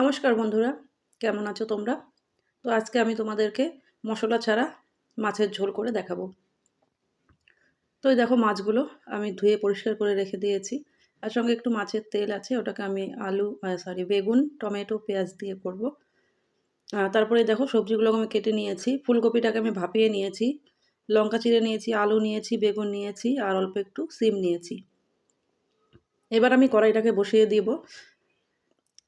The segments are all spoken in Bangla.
নমস্কার বন্ধুরা, কেমন আছো তোমরা? তো আজকে আমি তোমাদেরকে মশলা ছাড়া মাছের ঝোল করে দেখাবো। তো এই দেখো মাছগুলো আমি ধুয়ে পরিষ্কার করে রেখে দিয়েছি। আর সঙ্গে একটু মাছের তেল আছে, ওটাকে আমি আলু সরি বেগুন, টমেটো, পেঁয়াজ দিয়ে করব। তারপরে দেখো সবজিগুলোকে আমি কেটে নিয়েছি। ফুলকপিটাকে আমি ভাপিয়ে নিয়েছি, লঙ্কা চিড়ে নিয়েছি, আলু নিয়েছি, বেগুন নিয়েছি, আর অল্প একটু সিম নিয়েছি। এবার আমি কড়াইটাকে বসিয়ে দিব।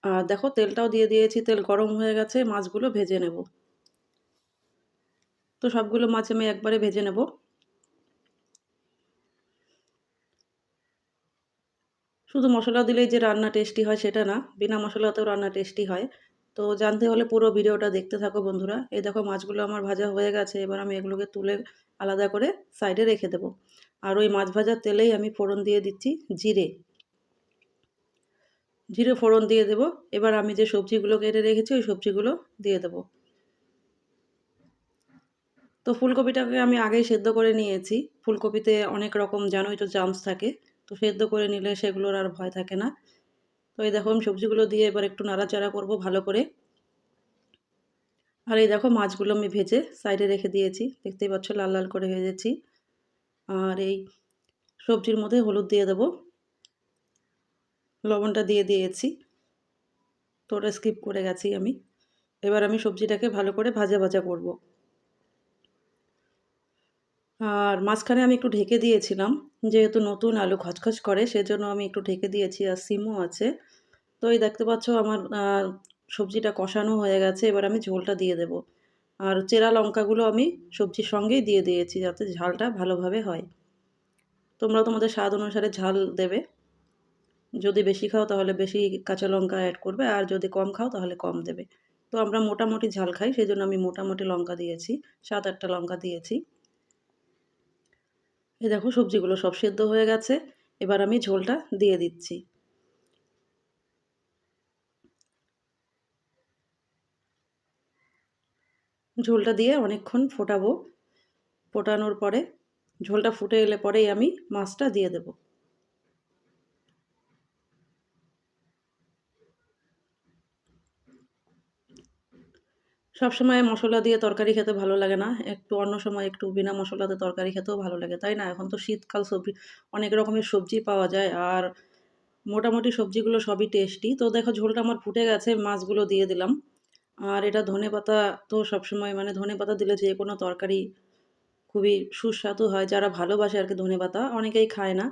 আর দেখো, তেলটাও দিয়ে দিয়েছি, তেল গরম হয়ে গেছে, মাছগুলো ভেজে নেব। তো সবগুলো মাছ আমি একবারে ভেজে নেব। শুধু মশলা দিলেই যে রান্না টেস্টি হয় সেটা না, বিনা মশলাতেও রান্না টেস্টি হয়। তো জানতে হলে পুরো ভিডিওটা দেখতে থাকো বন্ধুরা। এই দেখো, মাছগুলো আমার ভাজা হয়ে গেছে, এবার আমি এগুলোকে তুলে আলাদা করে সাইডে রেখে দেবো। আর ওই মাছ ভাজার তেলেই আমি ফোড়ন দিয়ে দিচ্ছি জিরে। জিরে ফোড়ন দিয়ে দেব। এবার আমি যে সবজিগুলো কেটে রেখেছি, ওই সবজিগুলো দিয়ে দেব। তো ফুলকপিটাকে আমি আগেই সেদ্ধ করে নিয়েছি। ফুলকপিতে অনেক রকম জানোই তো জামস থাকে। তো সেদ্ধ করে নিলে সেগুলোর আর ভয় থাকে না। তো এই দেখো, আমি সবজিগুলো দিয়ে এবার একটু নাড়াচাড়া করব ভালো করে। আর এই দেখো, মাছগুলো আমি ভেজে সাইডে রেখে দিয়েছি। দেখতেই পাচ্ছ, লাল লাল করে ভেজেছি। আর এই সবজির মধ্যে হলুদ দিয়ে দেবো। লবণটা দিয়ে দিয়েছি। তো ওটা স্কিপ করে গেছি আমি। এবার আমি সবজিটাকে ভালো করে ভাজা ভাজা করব। আর মাঝখানে আমি একটু ঢেকে দিয়েছিলাম। যেহেতু নতুন আলু খচখচ করে, সেজন্য আমি একটু ঢেকে দিয়েছি আর সিমও আছে। তো এই দেখতে পাচ্ছ আমার সবজিটা কষানো হয়ে গেছে। এবার আমি ঝোলটা দিয়ে দেব। আর চেরা লঙ্কাগুলো আমি সবজির সঙ্গেই দিয়ে দিয়েছি যাতে ঝালটা ভালোভাবে হয়। তোমরা তোমাদের স্বাদ অনুসারে ঝাল দেবে। যদি বেশি খাও তাহলে বেশি কাঁচা লঙ্কা অ্যাড করবে, আর যদি কম খাও তাহলে কম দেবে। তো আমরা মোটামুটি ঝাল খাই সেই জন্য আমি মোটামুটি লঙ্কা দিয়েছি, সাত আটটা লঙ্কা দিয়েছি। এই দেখো সবজিগুলো সব সেদ্ধ হয়ে গেছে, এবার আমি ঝোলটা দিয়ে দিচ্ছি। ঝোলটা দিয়ে অনেকক্ষণ ফোটাবো। ফোটানোর পরে, ঝোলটা ফুটে এলে পরেই আমি মাছটা দিয়ে দেবো। সবসময় মশলা দিয়ে তরকারি খেতে ভালো লাগে না। একটু অন্য সময় একটু বিনা মশলাতে তরকারি খেতেও ভালো লাগে, তাই না? এখন তো শীতকাল, সবজি, অনেক রকমের সবজি পাওয়া যায় আর মোটামুটি সবজিগুলো সবই টেস্টি তো দেখো ঝোলটা আমার ফুটে গেছে, মাছগুলো দিয়ে দিলাম। আর এটা ধনে পাতা তো সবসময় মানে ধনে পাতা দিলে যে কোনো তরকারি খুবই সুস্বাদু হয়, যারা ভালোবাসে আর কি ধনে পাতা, অনেকেই খায় না।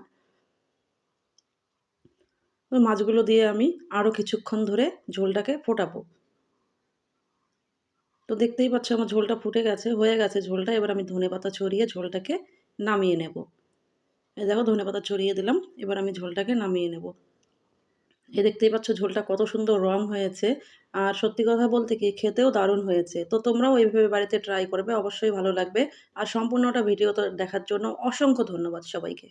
তো মাছগুলো দিয়ে আমি আরও কিছুক্ষণ ধরে ঝোলটাকে ফোটাবো। তো দেখতেই পাচ্ছ আমার ঝোলটা ফুটে গেছে, হয়ে গেছে ঝোলটা। এবার আমি ধনে পাতা ছড়িয়ে ঝোলটাকে নামিয়ে নেব। এই দেখো ধনে পাতা ছড়িয়ে দিলাম, এবার আমি ঝোলটাকে নামিয়ে নেব। এ দেখতেই পাচ্ছ ঝোলটা কত সুন্দর রং হয়েছে, আর সত্যি কথা বলতে কি, খেতেও দারুণ হয়েছে। তো তোমরাও এইভাবে বাড়িতে ট্রাই করবে, অবশ্যই ভালো লাগবে। আর সম্পূর্ণটা ভিডিও দেখার জন্য অসংখ্য ধন্যবাদ সবাইকে।